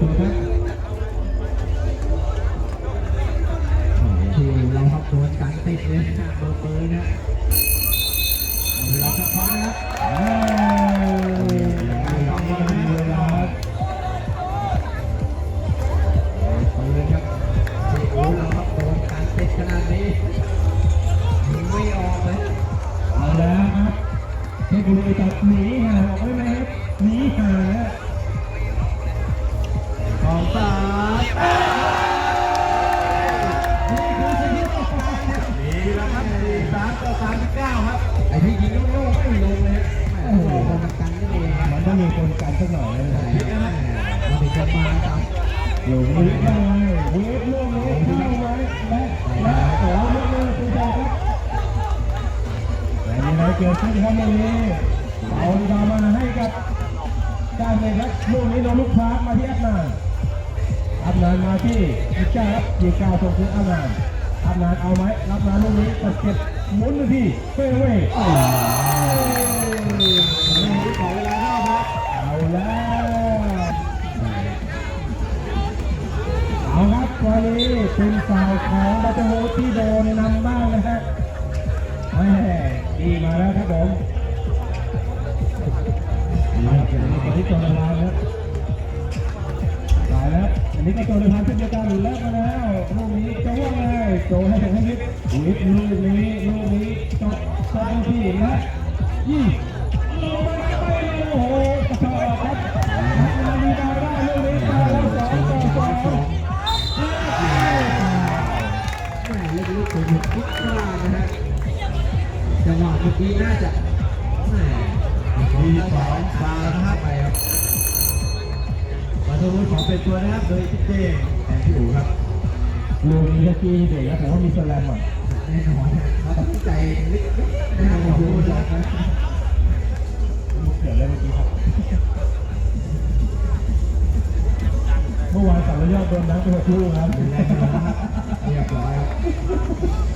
สุดๆครับที่เราครับโดนการติดเลยนะเบอร์เบอร์นะเราสะท้อนนะครับ เกิดขึ้นครับตรงนี้เอาดามาให้กับการเลยครับลูกนี้โดนลูกพาสมาที่อัพนานอัพนานมาที่ยิก้าครับยิก้าส่งคืนอัพนานอัพนานเอาไหมรับนานลูกนี้ตัดเก็บหมุนมาที่เฟเว่โอ้ยขอเวลาเข้าครับเอาแล้วเอาครับวันนี้เป็นฝ่ายของบัตโฮที่โดนนำบ้างนะฮะ นี่มาแล้วครับผมดีครับอันนี้ตัวละลายครับตายแล้ว อันนี้ก็ตัวละลายเช่นเดียวกันแล้วมาแล้วลูกนี้จะว่าไงโจให้ถึงให้ยิบยิบลูกนี้ลูกนี้ตบตบที่นะยี่ มื่อกี้น่าจะแม่มีสองฟาวนะครับไปครับมาดูของเป็นตัวนะครับโดยพี่เจแอนพี่อู๋ครับลูกนี้ตะกี้เด็กแล้วผมว่ามีสแลมอะแน่นอนเขาตัดสินใจลึกๆนะครับของคุณล็อกเกิดอะไรเมื่อกี้ครับเมื่อวานสามยอดโดนน้ำไปหกลูกครับเรียบร้อยครับ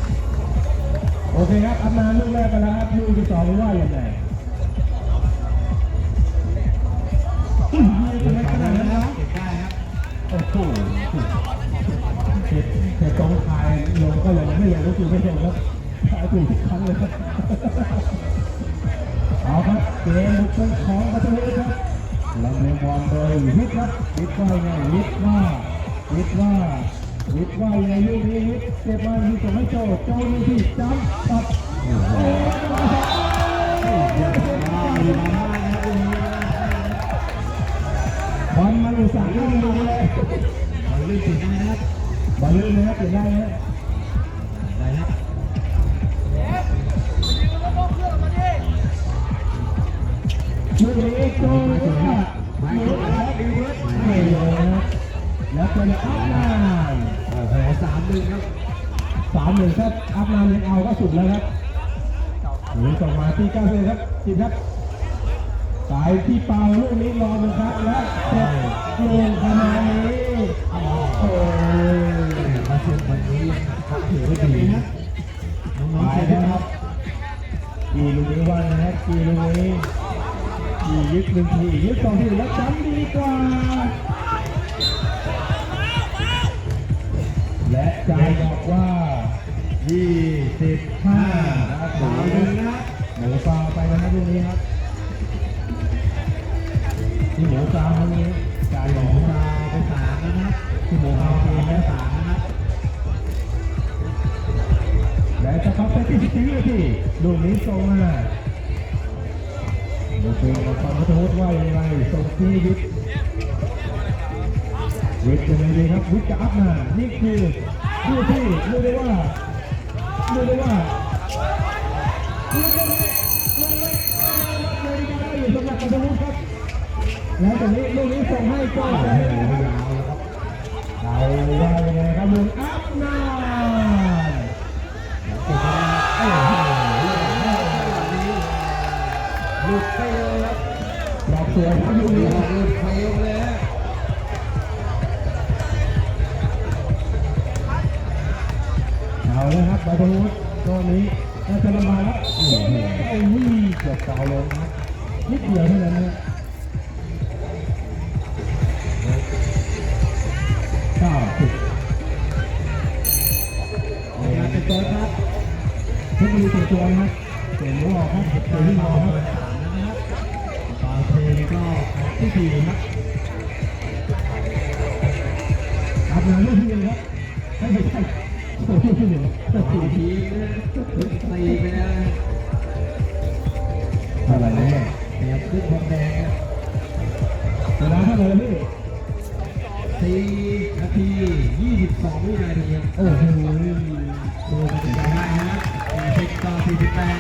เคครับอัพนาลูกแรกไปแล้วครับลูกที่สองว่าอย่างไรอุ้ยยิงไปขนาดนั้นนะเก็บได้ครับโอ้โหเห็ดเห็ดตรงทายลงก็เลยไม่อยากรู้สึกไม่เห็นครับทายถูกทุกครั้งเลยครับเอาครับเกมบุกเป็นของประตูครับลำเลียงบอลโดยวิทย์ครับวิทย์ว่าไงวิทย์ว่าวิทย์ว่า วิทย์ว่าไงลูกนี้วิทย์เก็บมาที่ส่งให้โจโจนี่ที่จำตัดโอ้โหดีมากนะครับวันนี้บอลมาอุตส่าห์ลื่นลงเลยเราลื่นติดได้นะครับบอลลื่นเลยครับเปลี่ยนได้นะได้ครับลูกนี้โจว่าไม่ลงครับแล้วเป็นอัพนานโอ้โหสา หนึ่งครับสามหนึ่งครับอัพนานยังเอาก็สุดแล้วครับหรือส่งมาที่เก้าเลยครับจิตครับสายที่เป่าลูกนี้รอหนึ่งครับและเจ็บลงขนาดนี้โอ้ยมาชมวันนี้ถือว่าดีนะน้องๆเชียร์นนะครับกี่ลูกนี้ว่านะครับกี่ลูกนี้กี่ยึดหนึ่งทียึดสองทีแล้วจำดีกว่า และใจบอกว่า 25นะครับสามหนึ่งนะหมูฟาวไปนะครับลูกนี้ครับที่หมูฟาวตรงนี้ใจสบอองกดาว่าไปสามนะครับที่หมูเอาฟาวเกมมแล้นะสามนะครับและจะเข้าไปที่สิบวินาทีลูกนี้ส่งมาลูกเพลงของความพัฒนุว่าอย่างไรส่งที่ยุทธวิทย์ยังไงดีครับวิทย์จะอัพมานี่คือ ผู้ที่เรียกได้ว่าเรียกได้ว่าเรียกได้ว่าเลยได้อยู่สำหรับพัฒนุครับแล้วตอนนี้ลูกนี้ส่งให้โจ้ใจยาวนะครับแล้วครับเอาว่ายังไงครับลุงอัพนานโอ้โหหลุดไปเลยครับรอบสวยครับลูกหลุนี้ดหลุดเพลง นิดเดียวนะ เวลาเท่าไหร่พี่สี่นาทียี่สิบสองวินาทีโอ้โหดูกันได้ฮะสิบต่อสี่สิบแปด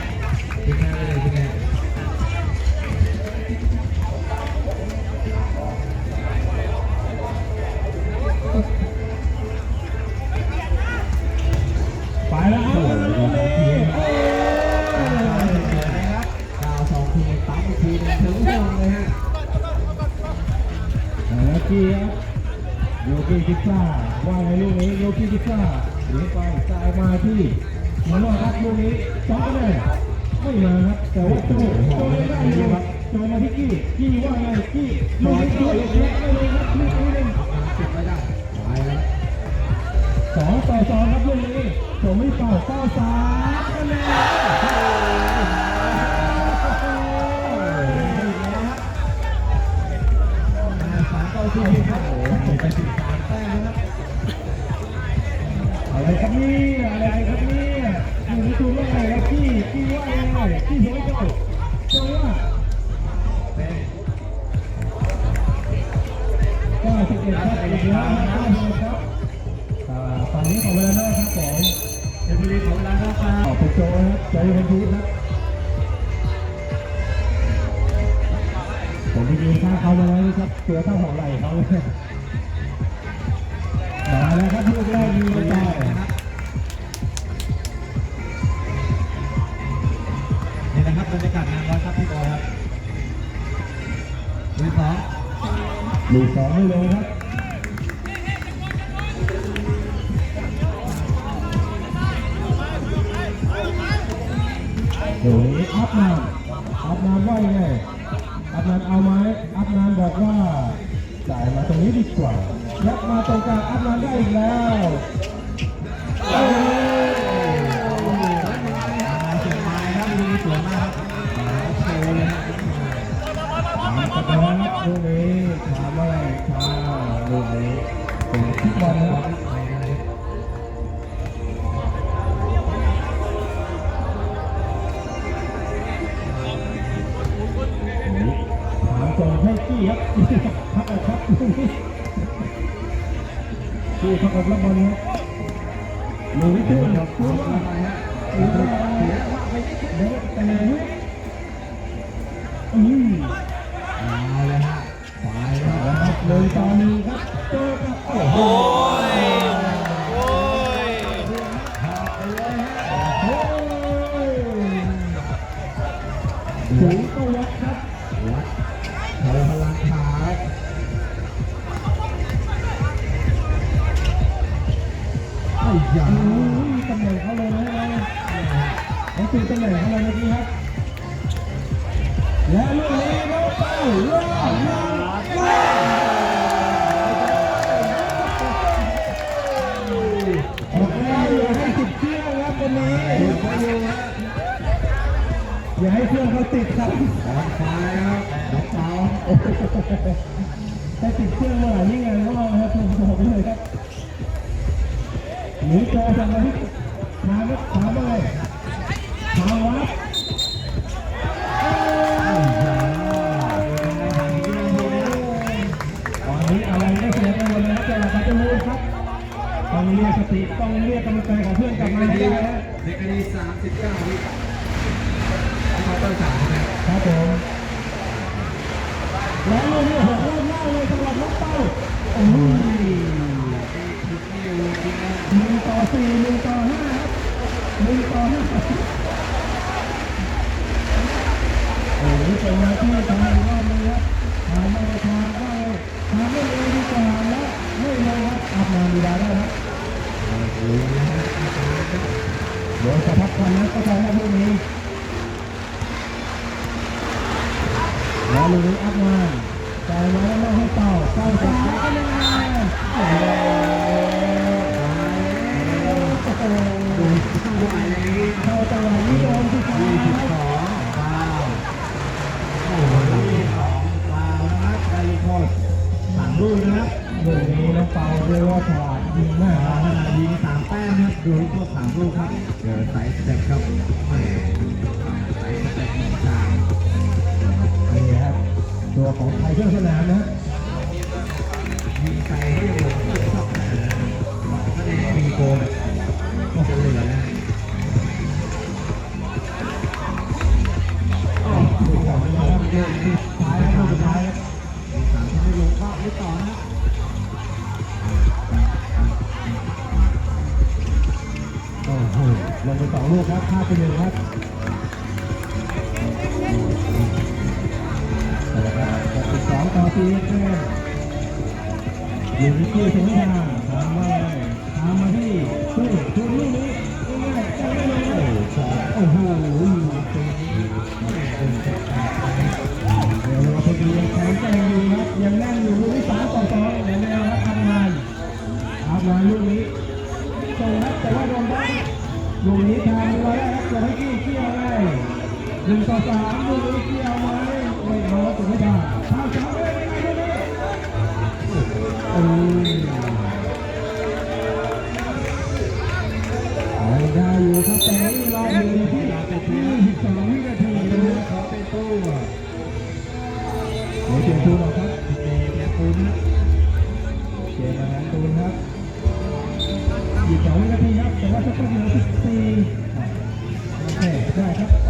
สิบห้าเลยสิบแปด่าว่าไงลูกนี้โยกิพิซ่าหรือไปจ่ายมาที่หมอนครับลูกนี้ต่อเลยไม่มาครับแต่ว่าโจ้โจ้ได้อยครับโจ้มาที่กี้กี้ว่าไงกี้ลูกนี้ตัวเล็กไม่เลยครับลูกนี้เล่นติดไม่ได้ตายแล้วสองต่อสองครับลูกนี้ผมไม่ต่อต่อสามคะแนนูสองไม่ลงครับเดี๋ยวนี้อัพนานอัพนานว่ายังไงอัพนานเอาไหมอัพนานบอกว่าจ่ายมาตรงนี้ดีกว่ายัะมาตรงกลางอัพนานได้อีกแล้วสวยมากครับโชว์เลยครับตรงนี้ ไม่ช้าเลยผมคิดว่านะถามส่งให้ขี้ครับพักครับขี้พักกับรับบอลนะลูกเดือดครับ โดยตอนนี้ครับเจอกับโอ้โห ปีแรกอยู่ที่ตู้สมุทรามมาเลยตามมาที่ตู้ตัวนี้นี้ง่ายโอ้โห ได้ครับ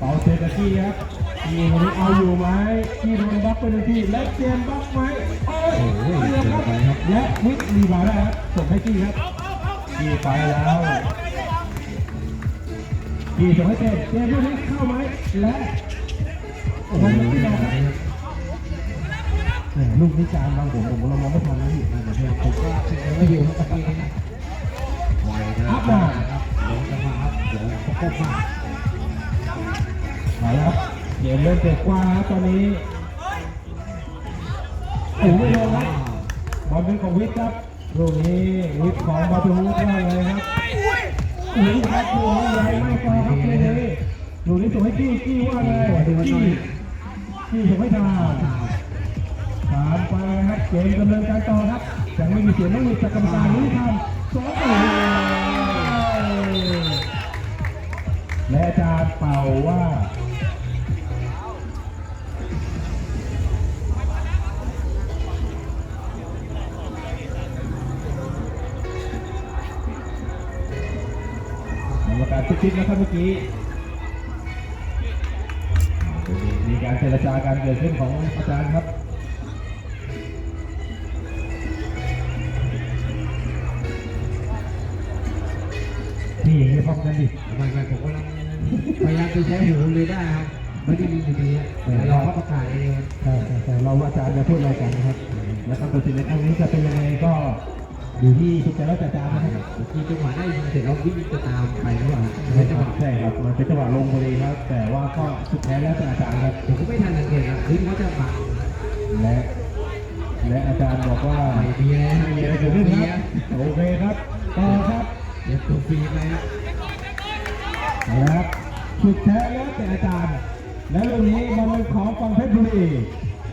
เป่าเซตตี้ครับทีมนี้เอาอยู่ไหมที่โดนบล็อกไปหนึ่งทีและเจมบล็อกไหมโอ้ยเสียบครับและวิกรีบาแล้วครับส่งให้ที่ครับที่ไปแล้วกี้ส่งให้เจมเจมลูนี้เข้าไหมและโอ้โหที่ดอลูกนิจานบางผมผมเรามองไม่ทันนะพี่ผมว่าไม่อยู่ครับตะกี้นะไวนะครับหลงจังหวะครับหลงประรบมา เริ่มเปิดกว้างครับตอนนี้โอ้โหไม่ลงครับบอลเป็นของวิทย์ครับลูกนี้วิทย์ของบาตูว่าไงครับอุ้ยครับลูกนี้ใหญ่ไม่พอครับลูกนี้ลูกนี้ส่งให้กี้กี้ว่าไงกี้กี้ส่งให้ทางถามไปครับเกมดำเนินการต่อครับยังไม่มีเสียงไม่มีจากกรรมการนี้ทำส กรรมการทุกทิศนะครับเมื่อกี้มีการเจรจาการเกิดขึ้นของอาจารย์ครับนี่อย่างนี้พร้อมกันดิไม่ไม่ผมกำลังพยายามจะใช้หูเลยได้ครับไม่ได้ยินอยู่ดีอะแต่เราก็ประกาศเองแต่แต่แต่เราอาจารย์จะพูดอะไรกันนะครับ แล้วก็ตัวสินในครั้งนี้จะเป็นยังไงก็อยู่ที่สุดใจแล้วแต่อาจารย์นะครับทีจังหวะได้ยินเสร็จแล้ววิ่งจะตามไปหรือเปล่า เป็นจังหวะลงพอดีครับ แต่ว่าก็สุดแท้แล้วแต่อาจารย์ครับผมก็ไม่ทันสังเกตนะเฮ้ยเขาจะบังและและอาจารย์บอกว่าไม่มีอะไรไม่มีอะไรเกิเกิดดขึ้ขึ้นนคครัรับบโอเคครับต่อครับเดี๋ยวตัวฟรีไปครับนะครับสุดแท้แล้วแต่อาจารย์ และเรื่องนี้มันเป็นของฝั่งเพชรบุรี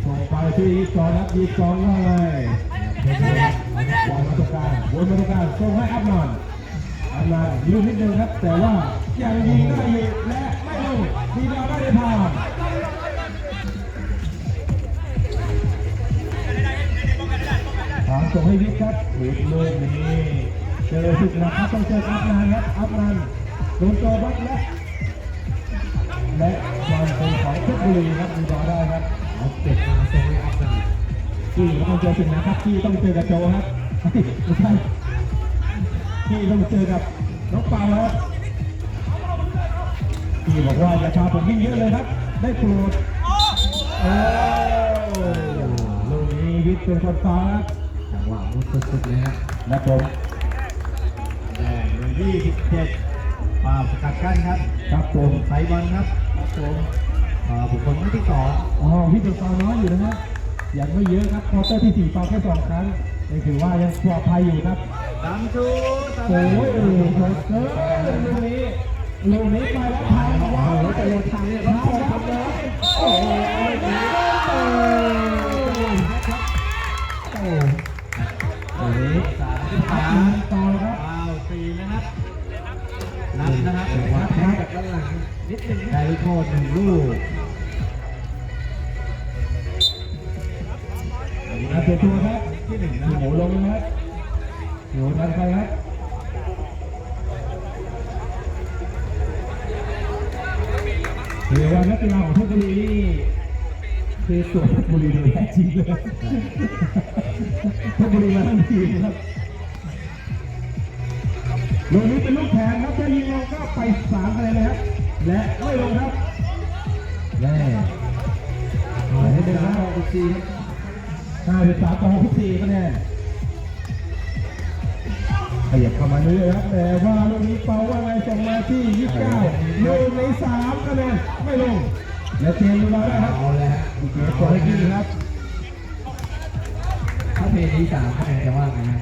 ส่งไปที่อีกสองครับอีกสองว่าไงวางมาตรงกลางวนมาตรงกลางส่งให้อัพนอนอัพนอนยืนนิดนึงครับแต่ว่า ยังยิงได้ยู่และไม่ลงมีดาวได้ในทางทางส่งให้วิทย์ครับวิทย์ลูกนี้เจอสุดหนักครับต้องเจออัพนานครับอัพนานโดนตัวบักและและความเป็นของเพชรบุรีครับมีบอลได้ครับเอาเก็บมาส่งให้อัพกันที่ต้องเจอสิงนะครับที่ต้องเจอกับโจครับไม่ใช่ที่ต้องเจอกับน้องเปาครับ ที่บอกว่าอย่าพาผมวิ่งเยอะเลยครับ ได้โปรดโอ้ลูกนี้วิทย์เป็นคนฟ้าครับจังหวะมุดสุดๆเลยครับและผมแดงเลยยี่สิบเจ็ดป่าสกัดกั้นครับครับผมไซบอลครับครับผมอ่าบุคคลหมายที่สองอ๋อพี่เป็นฟาวน้อยอยู่นะฮะยังไม่เยอะครับควอเตอร์ที่สี่ฟาวแค่สองครั้งยังถือว่ายังปลอดภัยอยู่ครับตามชูตามโอ้ยเออโหดเกินลูกนี้ ลูกนี้ไปแล้วทางว้าวแต่ลงทางเนี่ยเขาทำแล้วโอ้ยโอ้ยโอ้โอ้ยสามที่ตาสามต่อครับฟาวสี่นะครับนับนะครับวัดครับจากด้านหลังนิดนึงได้ลูกโทษหนึ่งลูกอาเปลี่ยนตัวครับที่หนึ่งนะหมูลงนะครับหมูทันใครครับ คือว่านักกีฬาของเพชรบุรีนี่คือตัวเพชรบุรีโดยแท้จริงเลยเพชรบุรีมาทั้งทีครับลูกนี้เป็นลูกแขนครับถ้ายิงลงก็ไปสามคะแนนเลยครับ และไม่ลงครับแน่หายไปแล้วหกสี่ครับห้าสิบสามต่อหกสี่คะแนน ขยับเข้ามาเรื่อยครับแต่ว่าลูกนี้เปาว่าไงส่งมาที่ยี่สิบเก้าลูกในสามคะแนนไม่ลงและเจมส์ดูมาได้ครับเอาเลยฮะเกมตัวให้กี้ครับ ถ้าเพลงนี้สามคะแนนจะว่าไงนะ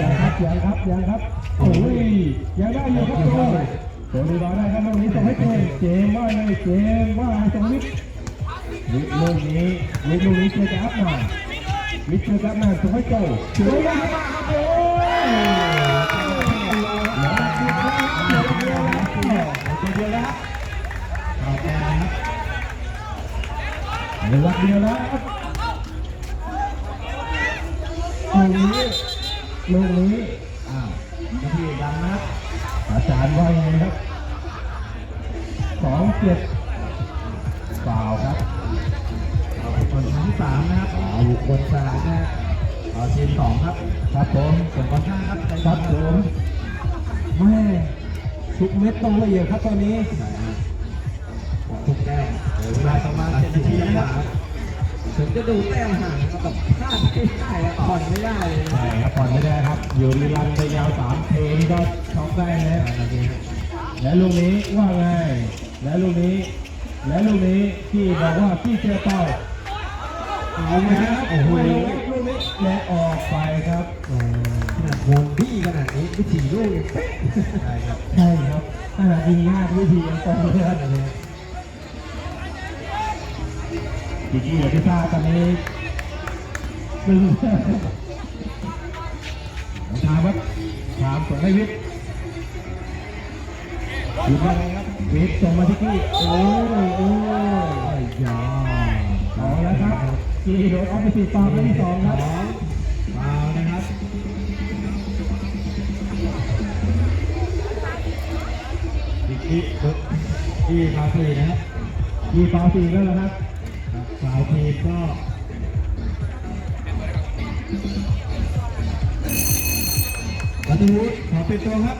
ยังครับยังครับยังครับโอ้ยยังได้อยู่ครับตัวตัวดูมาได้ครับลูกนี้ส่งให้เจมเจมว่าไงเจมว่าไงส่งวิทลูกนี้ลูกนี้เจอกับอัพมาวิทย์ เจอกับอัพมาส่งให้โจสวยมากครับโอ้ยแล้วคิดว่าเดี๋ยวแล้วเดี๋ยวเดียวนครับเอาแก้นะครับเดี๋ยวเดียวนะครับลูกนี้ ต้องละเอียดครับตอนนี้ทุกแก้วเหลือเวลาประมาณเจ็ดนาทีนะครับถึงจะดูแต้มห่างนะครับแบบพลาดไม่ได้อะผ่อนไม่ได้เลยนะใช่ครับผ่อนไม่ได้ครับอยู่รีรันไปยาวสามเพลงก็ช็อกได้นะและลูกนี้ว่าไงและลูกนี้ และลูกนี้ที่บอกว่าที่เจอเป้าเอาไหมครับโอ้โหลูกนี้และออกไปครับขนาดวงบี้ขนาดนี้ไม่ถี่ลูกยังเป๊ะใช่ครับใช่ครับ ขนาดยิงง่ายวิธียังตรงเพื่อนเลยจีจี้กับพิซซ่าตอนนี้ตึงถามครับถามส่งให้วิทย์หยุดว่าไงครับวิทย์ส่งมาที่กี้โอ้ยโอ้ยยาเอาแล้วครับจีโดนออฟฟิศฟาวล์ครั้งที่สองครับ ทีปึ๊บที่ฟาวฟรีนะครับจีฟาวล์สี่แล้วเหรอครับครับฟาวทีก็วัตถุวุฒิขอเป็นตัวครับ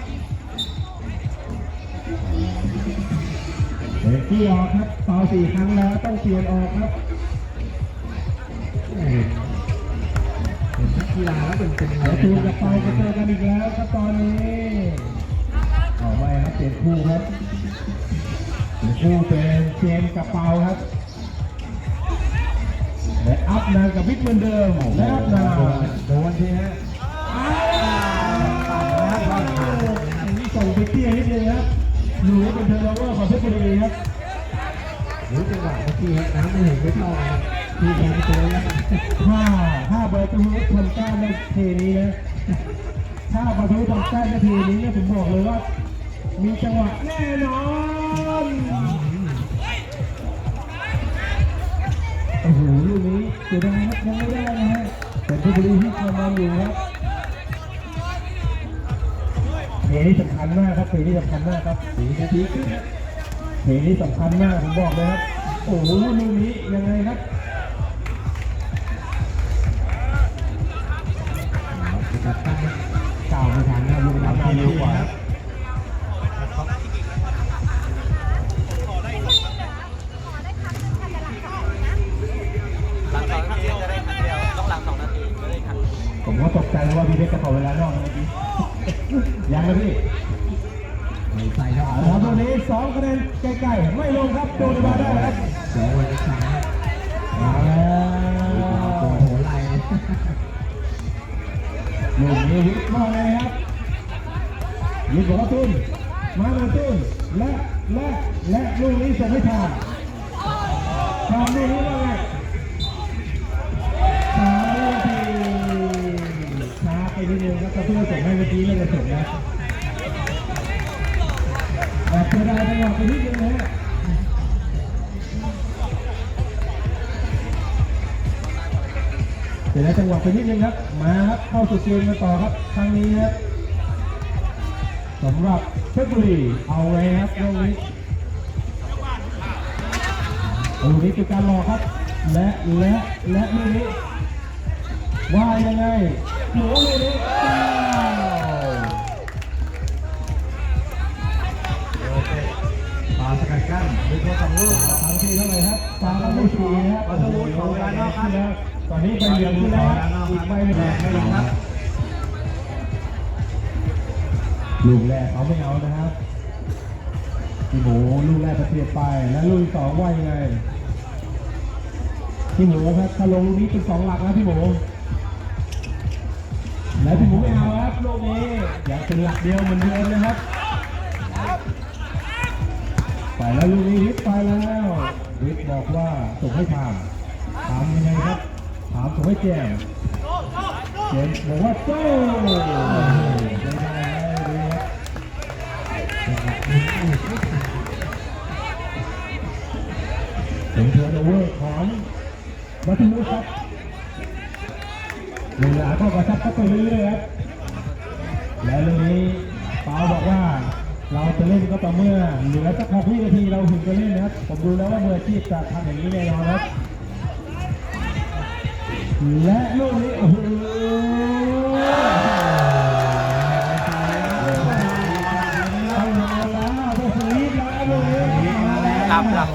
เด็กที่ออกครับฟาวล์สี่ครั้งแล้วต้องเปลี่ยนออกครับเห็นเห็นนักกีฬาแล้วเป็นเป็นเดี๋ยวตูนกับเปาก็เจอกันอีกแล้วครับตอนนี้ เอาไว้ครับเปลี่ยนคู่ครับเปลี่ยนคู่เป็นเจมกับเปาครับและอัพนานกับวิทย์เหมือนเดิมและอัพนานโดนทีฮะส่งไปเตี้ยนิดนึงครับหนูเป็นเทอร์โนเวอร์ของเพชรบุรีครับหรือจังหวะเมื่อกี้น้ำไม่เห็นไม่เท่าครับที่แทนตัวแล้วถ้าถ้าเบอร์ตูนทำแต้มในเทนี้นะถ้าเบอร์ตูนทำแต้มในเทนี้เนี่ยผมบอกเลยว่า มีจังหวะแน่นอนโอ้โหลูกนี้เสียดายครับยังไม่ได้นะฮะแต่เพชรบุรีที่ทำมาอยู่ครับเพลงนี้สำคัญมากครับเพลงนี้สำคัญมากครับสีนาทีครึ่งครับเพลงนี้สำคัญมากผมบอกเลยครับโอ้โหลูกนี้ยังไงครับ ตุ้นและและและลูกนี้ส่งให้ทางทางลูกนี้ว่าไงสามนาทีช้าไปนิดนึงครับถ้าเพื่อส่งให้เมื่อกี้ไม่ได้ส่งนะแต่เสียดาจังหวะไปนิดนึงนะฮะเดี๋ยวจังหวะไปนิดนึงครับ มาครับเข้าสู่เกมกันต่อครับครั้งนี้ครับ สำหรับเพชรบุรีเอาไว้ครับลูกนี้ลูกนี้เป็นการหลอครับ และและและลูกนี้ว่ายังไงหนูลูกนี้อ้าวโอเคปาสกัดกั้นด้วยตัวสองลูกครั้งที่เท่าไหร่ครับฟาวล์ครั้งที่สี่ครับขอโทษขอเวลานอกครับตอนนี้ไปเหลืองขึ้นแล้วอีกใบหนึ่งแรงไม่ลงครับ ลูกแรกเขาไม่เอานะครับพี่หมูลูกแรกจะเสียบไป แล้วลูกสองว่ายังไงพี่หมูครับถ้าลงลูกนี้เป็นสองหลักนะพี่หมูแล้วพี่หมูไม่เอาครับลูกนี้อยากเป็นหลักเดียวเหมือนเดิมนะครับไปแล้วลูกนี้วิทย์ไปแล้ววิทย์บอกว่าส่งให้ถามถามยังไงครับถามส่งให้แจมเจมส์บอกว่าโจ้ไเป็นเทอร์โนเวอร์ของบัตมูครับเวลาก็กระชับเข้าไปเรื่อยๆครับแล้วเรื่องนี้เปาบอกว่าเราจะเล่นก็ต่อเมื่อเหลือสักหกวินาทีเราถึงจะเล่นนะครับผมดูแล้วว่ามืออาชีพจะทำอย่างนี้แน่นอนครับและลูกนี้โอ้โหต้องมาแล้วต้องสลีปแล้วลูกนี้หลับหลับ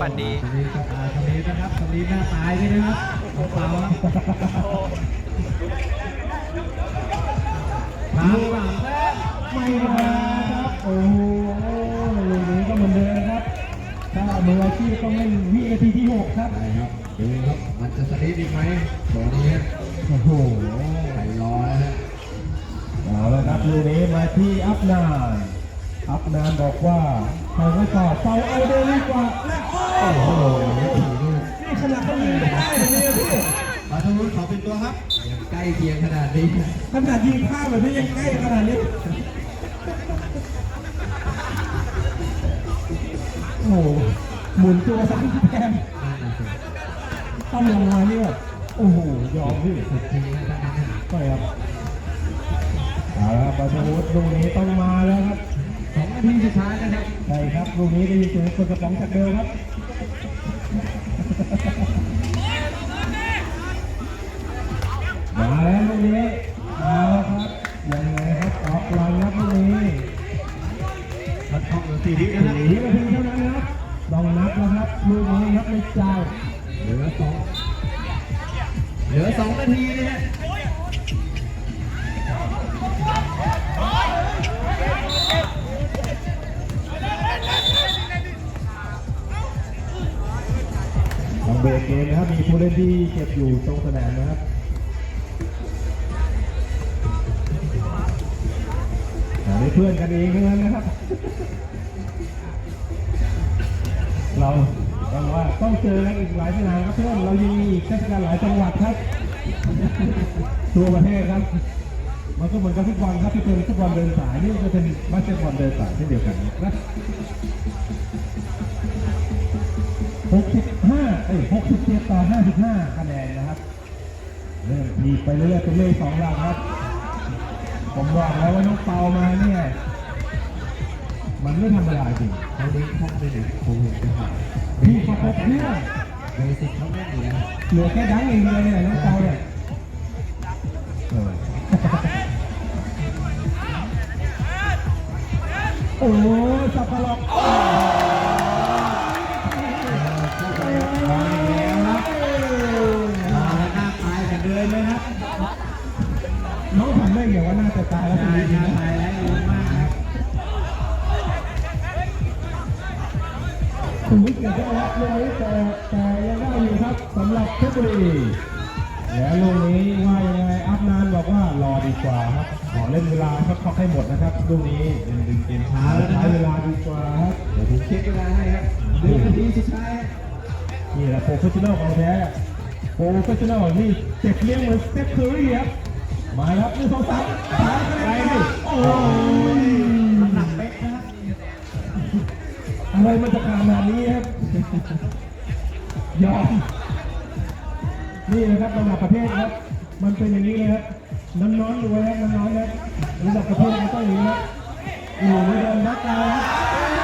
โอ้โหหมุนตัวสามแต้มนั่นน่ะสิต้องลงมาเนี่ยโอ้โหยอมพี่สุดทีนะท่านนั้นน่ะใช่ครับเอาละครับปาชวุฒิลูกนี้ต้องมาแล้วครับสองนาทีสุดท้ายนะครับใช่ครับลูกนี้ได้ยินเสียงคนกระป๋องจากเดิมครับมาแล้วลูกนี้ เพื่อนกันเองทั้งนั้นนะครับ เราต้องว่าต้องเจอกันอีกหลายสนามครับเพื่อนเรายังมีอีกเทศกาลหลายจังหวัดครับทั่วประเทศครับ มันก็เหมือนกับฟุตบอลครับที่เป็นฟุตบอลเดินสายนี่ก็เป็นบาสเกตบอลเดินสายเช่นเดียวกันนะครับ65เอ้ย67ต่อ55คะแนนนะครับ เริ่มทีไปเรื่อยๆเป็นเลขสองหลักครับ ผมบอกแล้วว่าน้องเปามาเนี่ย มันไม่ธรรมดาจริงเขาเล่นท่องไปหนึ่งโอ้โหจะหายพี่ประกบเนี่ยเบสิกเขาเล่นอยู่แล้วเหลือแค่ดังเองเลยเนี่ยน้องเปาเนี่ยโอ้สับปะรด เพชรบุรีแล้วลูกนี้ว่ายังไงอัพนานบอกว่ารอดีกว่าครับขอเล่นเวลาครับเขาให้หมดนะครับลูกนี้เป็นดึงเกมช้าแล้วนะใช้เวลาดีกว่าครับเดี๋ยวผมเช็คเวลาให้ครับหนึ่งนาทีสุดท้ายนี่แหละโปรเฟชชั่นอลของแท้โปรเฟชชั่นอลนี่เจ็บเลี้ยงเหมือนสเต็ปเคอรี่ครับมาครับหนึ่งสองสามสามคะแนนครับโอ้ยหนักเป๊ะนะอะไรมันจะขนาดนี้ครับยอม นี่นะครับระดับประเทศครับ มันเป็นอย่างนี้เลยครับน้ำน้อยด้วยครับน้ำน้อนะรับระดับประเทศมันต้องอย่างนี้ครับอยู่ในเดินนักการครับ